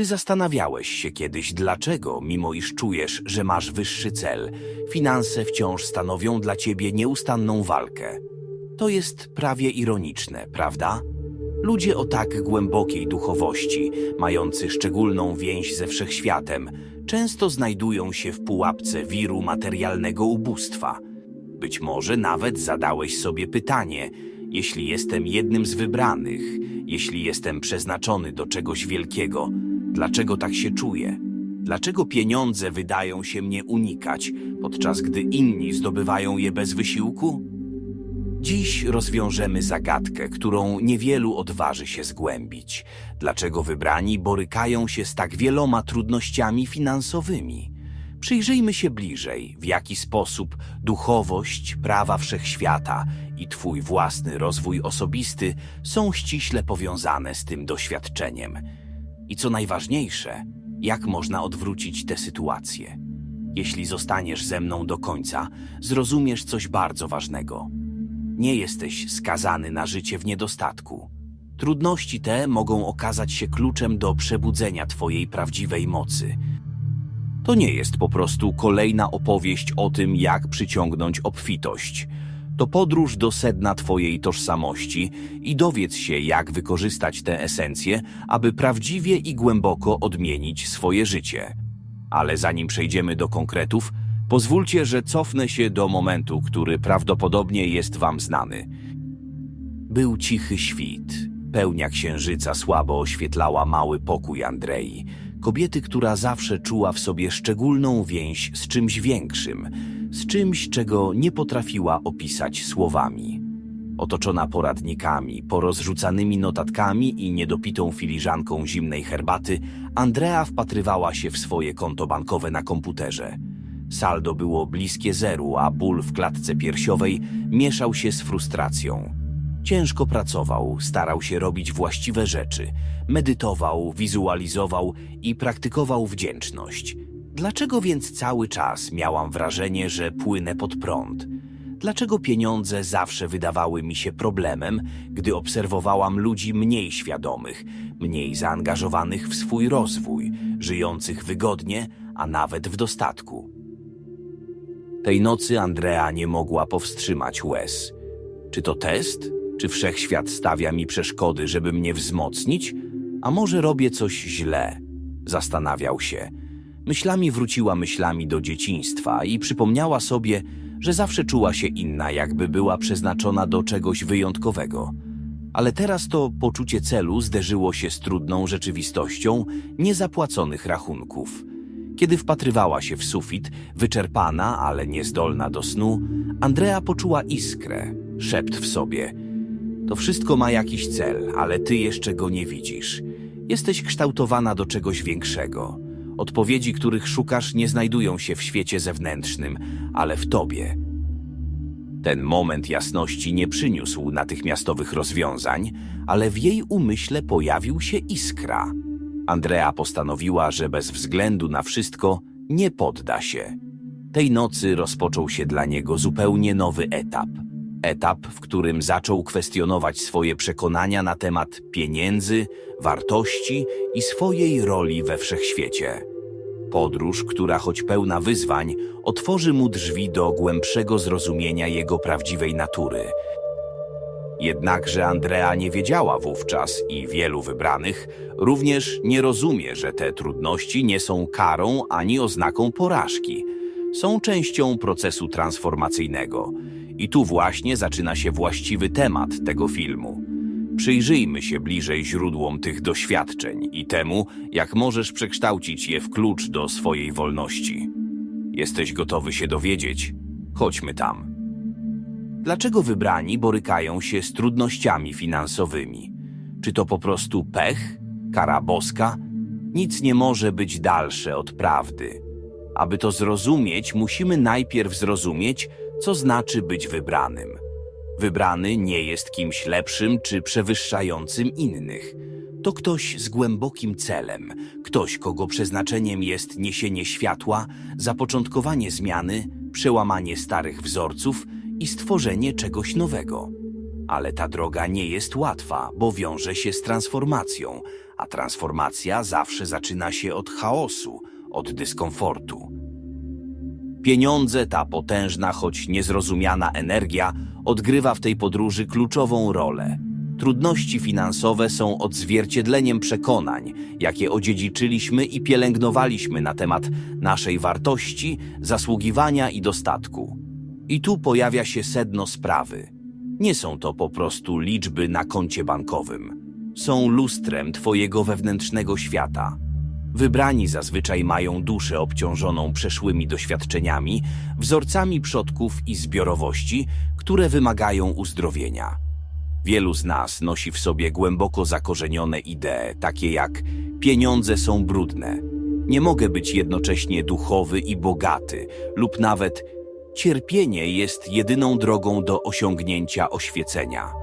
Czy zastanawiałeś się kiedyś, dlaczego, mimo iż czujesz, że masz wyższy cel, finanse wciąż stanowią dla ciebie nieustanną walkę? To jest prawie ironiczne, prawda? Ludzie o tak głębokiej duchowości, mający szczególną więź ze wszechświatem, często znajdują się w pułapce wiru materialnego ubóstwa. Być może nawet zadałeś sobie pytanie, jeśli jestem jednym z wybranych, jeśli jestem przeznaczony do czegoś wielkiego, dlaczego tak się czuję? Dlaczego pieniądze wydają się mnie unikać, podczas gdy inni zdobywają je bez wysiłku? Dziś rozwiążemy zagadkę, którą niewielu odważy się zgłębić. Dlaczego wybrani borykają się z tak wieloma trudnościami finansowymi? Przyjrzyjmy się bliżej, w jaki sposób duchowość, prawa wszechświata i Twój własny rozwój osobisty są ściśle powiązane z tym doświadczeniem. I co najważniejsze, jak można odwrócić tę sytuację. Jeśli zostaniesz ze mną do końca, zrozumiesz coś bardzo ważnego. Nie jesteś skazany na życie w niedostatku. Trudności te mogą okazać się kluczem do przebudzenia Twojej prawdziwej mocy. To nie jest po prostu kolejna opowieść o tym, jak przyciągnąć obfitość. To podróż do sedna Twojej tożsamości i dowiedz się, jak wykorzystać tę esencję, aby prawdziwie i głęboko odmienić swoje życie. Ale zanim przejdziemy do konkretów, pozwólcie, że cofnę się do momentu, który prawdopodobnie jest Wam znany. Był cichy świt. Pełnia księżyca słabo oświetlała mały pokój Andrei, kobiety, która zawsze czuła w sobie szczególną więź z czymś większym, z czymś, czego nie potrafiła opisać słowami. Otoczona poradnikami, porozrzucanymi notatkami i niedopitą filiżanką zimnej herbaty, Andrea wpatrywała się w swoje konto bankowe na komputerze. Saldo było bliskie zeru, a ból w klatce piersiowej mieszał się z frustracją. Ciężko pracował, starał się robić właściwe rzeczy, medytował, wizualizował i praktykował wdzięczność. Dlaczego więc cały czas miałam wrażenie, że płynę pod prąd? Dlaczego pieniądze zawsze wydawały mi się problemem, gdy obserwowałam ludzi mniej świadomych, mniej zaangażowanych w swój rozwój, żyjących wygodnie, a nawet w dostatku? Tej nocy Andrea nie mogła powstrzymać łez. Czy to test? Czy wszechświat stawia mi przeszkody, żeby mnie wzmocnić? A może robię coś źle? Zastanawiał się. Myślami wróciła myślami do dzieciństwa i przypomniała sobie, że zawsze czuła się inna, jakby była przeznaczona do czegoś wyjątkowego. Ale teraz to poczucie celu zderzyło się z trudną rzeczywistością niezapłaconych rachunków. Kiedy wpatrywała się w sufit, wyczerpana, ale niezdolna do snu, Andrea poczuła iskrę, szept w sobie. To wszystko ma jakiś cel, ale ty jeszcze go nie widzisz. Jesteś kształtowana do czegoś większego. Odpowiedzi, których szukasz, nie znajdują się w świecie zewnętrznym, ale w tobie. Ten moment jasności nie przyniósł natychmiastowych rozwiązań, ale w jej umyśle pojawił się iskra. Andrea postanowiła, że bez względu na wszystko nie podda się. Tej nocy rozpoczął się dla niego zupełnie nowy etap. Etap, w którym zaczął kwestionować swoje przekonania na temat pieniędzy, wartości i swojej roli we wszechświecie. Podróż, która choć pełna wyzwań, otworzy mu drzwi do głębszego zrozumienia jego prawdziwej natury. Jednakże Andrea nie wiedziała wówczas i wielu wybranych również nie rozumie, że te trudności nie są karą ani oznaką porażki. Są częścią procesu transformacyjnego. I tu właśnie zaczyna się właściwy temat tego filmu. Przyjrzyjmy się bliżej źródłom tych doświadczeń i temu, jak możesz przekształcić je w klucz do swojej wolności. Jesteś gotowy się dowiedzieć? Chodźmy tam. Dlaczego wybrani borykają się z trudnościami finansowymi? Czy to po prostu pech? Kara boska? Nic nie może być dalsze od prawdy. Aby to zrozumieć, musimy najpierw zrozumieć, co znaczy być wybranym. Wybrany nie jest kimś lepszym czy przewyższającym innych. To ktoś z głębokim celem, ktoś, kogo przeznaczeniem jest niesienie światła, zapoczątkowanie zmiany, przełamanie starych wzorców i stworzenie czegoś nowego. Ale ta droga nie jest łatwa, bo wiąże się z transformacją, a transformacja zawsze zaczyna się od chaosu, od dyskomfortu. Pieniądze, ta potężna, choć niezrozumiana energia, odgrywa w tej podróży kluczową rolę. Trudności finansowe są odzwierciedleniem przekonań, jakie odziedziczyliśmy i pielęgnowaliśmy na temat naszej wartości, zasługiwania i dostatku. I tu pojawia się sedno sprawy. Nie są to po prostu liczby na koncie bankowym. Są lustrem Twojego wewnętrznego świata. Wybrani zazwyczaj mają duszę obciążoną przeszłymi doświadczeniami, wzorcami przodków i zbiorowości, które wymagają uzdrowienia. Wielu z nas nosi w sobie głęboko zakorzenione idee, takie jak pieniądze są brudne, nie mogę być jednocześnie duchowy i bogaty, lub nawet cierpienie jest jedyną drogą do osiągnięcia oświecenia.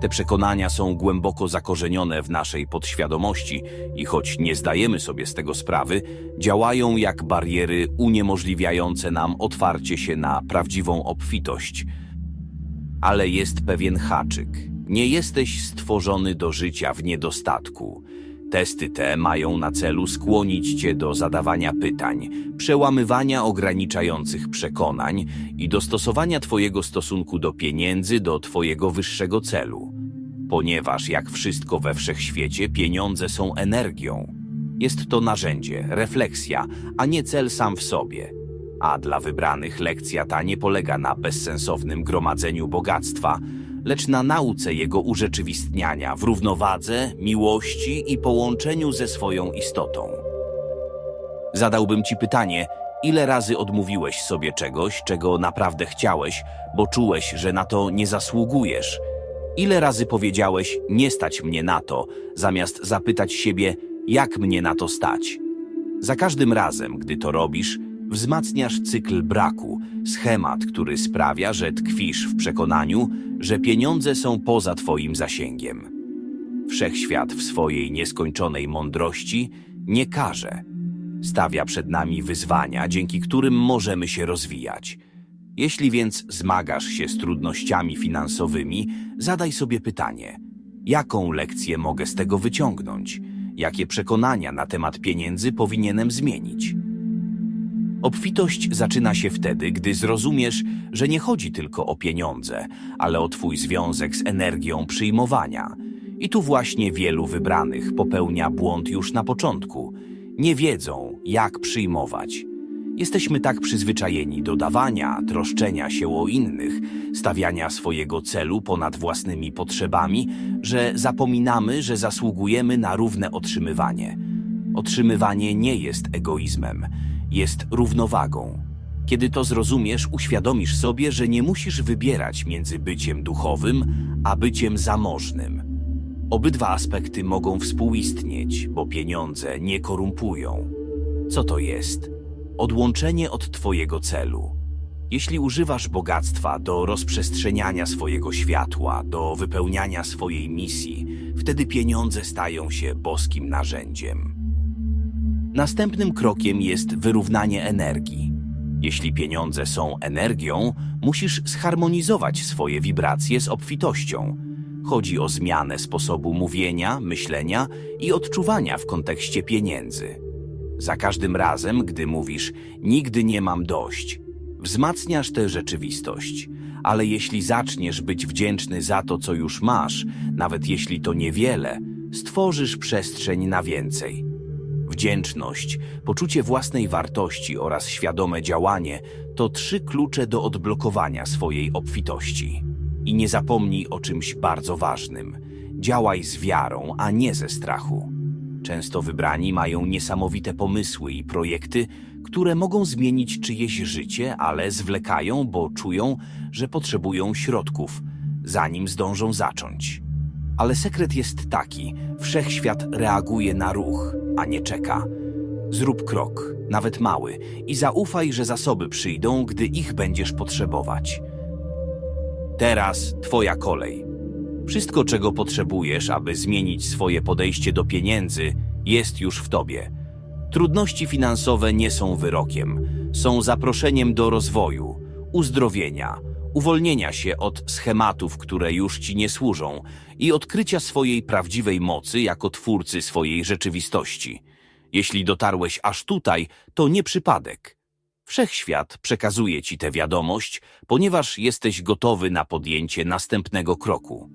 Te przekonania są głęboko zakorzenione w naszej podświadomości i choć nie zdajemy sobie z tego sprawy, działają jak bariery uniemożliwiające nam otwarcie się na prawdziwą obfitość. Ale jest pewien haczyk. Nie jesteś stworzony do życia w niedostatku. Testy te mają na celu skłonić cię do zadawania pytań, przełamywania ograniczających przekonań i dostosowania twojego stosunku do pieniędzy do twojego wyższego celu. Ponieważ, jak wszystko we wszechświecie, pieniądze są energią. Jest to narzędzie, refleksja, a nie cel sam w sobie. A dla wybranych lekcja ta nie polega na bezsensownym gromadzeniu bogactwa, lecz na nauce jego urzeczywistniania w równowadze, miłości i połączeniu ze swoją istotą. Zadałbym ci pytanie, ile razy odmówiłeś sobie czegoś, czego naprawdę chciałeś, bo czułeś, że na to nie zasługujesz? Ile razy powiedziałeś, nie stać mnie na to, zamiast zapytać siebie, jak mnie na to stać? Za każdym razem, gdy to robisz, wzmacniasz cykl braku, schemat, który sprawia, że tkwisz w przekonaniu, że pieniądze są poza Twoim zasięgiem. Wszechświat w swojej nieskończonej mądrości nie karze. Stawia przed nami wyzwania, dzięki którym możemy się rozwijać. Jeśli więc zmagasz się z trudnościami finansowymi, zadaj sobie pytanie: jaką lekcję mogę z tego wyciągnąć? Jakie przekonania na temat pieniędzy powinienem zmienić? Obfitość zaczyna się wtedy, gdy zrozumiesz, że nie chodzi tylko o pieniądze, ale o Twój związek z energią przyjmowania. I tu właśnie wielu wybranych popełnia błąd już na początku. Nie wiedzą, jak przyjmować. Jesteśmy tak przyzwyczajeni do dawania, troszczenia się o innych, stawiania swojego celu ponad własnymi potrzebami, że zapominamy, że zasługujemy na równe otrzymywanie. Otrzymywanie nie jest egoizmem jest równowagą. Kiedy to zrozumiesz, uświadomisz sobie, że nie musisz wybierać między byciem duchowym a byciem zamożnym. Obydwa aspekty mogą współistnieć, bo pieniądze nie korumpują. Co to jest? Odłączenie od Twojego celu. Jeśli używasz bogactwa do rozprzestrzeniania swojego światła, do wypełniania swojej misji, wtedy pieniądze stają się boskim narzędziem. Następnym krokiem jest wyrównanie energii. Jeśli pieniądze są energią, musisz zharmonizować swoje wibracje z obfitością. Chodzi o zmianę sposobu mówienia, myślenia i odczuwania w kontekście pieniędzy. Za każdym razem, gdy mówisz nigdy nie mam dość, wzmacniasz tę rzeczywistość. Ale jeśli zaczniesz być wdzięczny za to, co już masz, nawet jeśli to niewiele, stworzysz przestrzeń na więcej. Wdzięczność, poczucie własnej wartości oraz świadome działanie to trzy klucze do odblokowania swojej obfitości. I nie zapomnij o czymś bardzo ważnym. Działaj z wiarą, a nie ze strachu. Często wybrani mają niesamowite pomysły i projekty, które mogą zmienić czyjeś życie, ale zwlekają, bo czują, że potrzebują środków, zanim zdążą zacząć. Ale sekret jest taki: wszechświat reaguje na ruch, a nie czeka. Zrób krok, nawet mały, i zaufaj, że zasoby przyjdą, gdy ich będziesz potrzebować. Teraz Twoja kolej. Wszystko, czego potrzebujesz, aby zmienić swoje podejście do pieniędzy, jest już w Tobie. Trudności finansowe nie są wyrokiem, są zaproszeniem do rozwoju, uzdrowienia, uwolnienia się od schematów, które już ci nie służą i odkrycia swojej prawdziwej mocy jako twórcy swojej rzeczywistości. Jeśli dotarłeś aż tutaj, to nie przypadek. Wszechświat przekazuje ci tę wiadomość, ponieważ jesteś gotowy na podjęcie następnego kroku.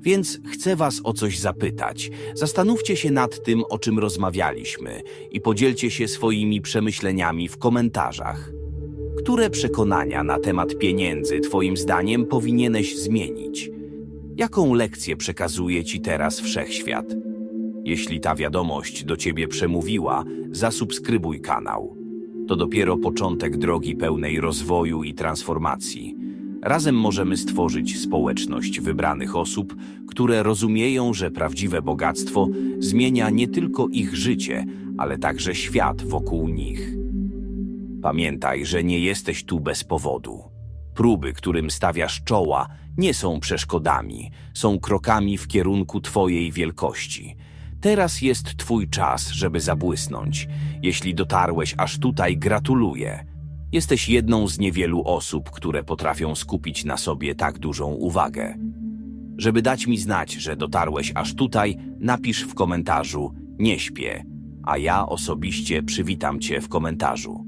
Więc chcę Was o coś zapytać. Zastanówcie się nad tym, o czym rozmawialiśmy i podzielcie się swoimi przemyśleniami w komentarzach. Które przekonania na temat pieniędzy Twoim zdaniem powinieneś zmienić? Jaką lekcję przekazuje Ci teraz wszechświat? Jeśli ta wiadomość do Ciebie przemówiła, zasubskrybuj kanał. To dopiero początek drogi pełnej rozwoju i transformacji. Razem możemy stworzyć społeczność wybranych osób, które rozumieją, że prawdziwe bogactwo zmienia nie tylko ich życie, ale także świat wokół nich. Pamiętaj, że nie jesteś tu bez powodu. Próby, którym stawiasz czoła, nie są przeszkodami, są krokami w kierunku Twojej wielkości. Teraz jest Twój czas, żeby zabłysnąć. Jeśli dotarłeś aż tutaj, gratuluję. Jesteś jedną z niewielu osób, które potrafią skupić na sobie tak dużą uwagę. Żeby dać mi znać, że dotarłeś aż tutaj, napisz w komentarzu nie śpię, a ja osobiście przywitam Cię w komentarzu.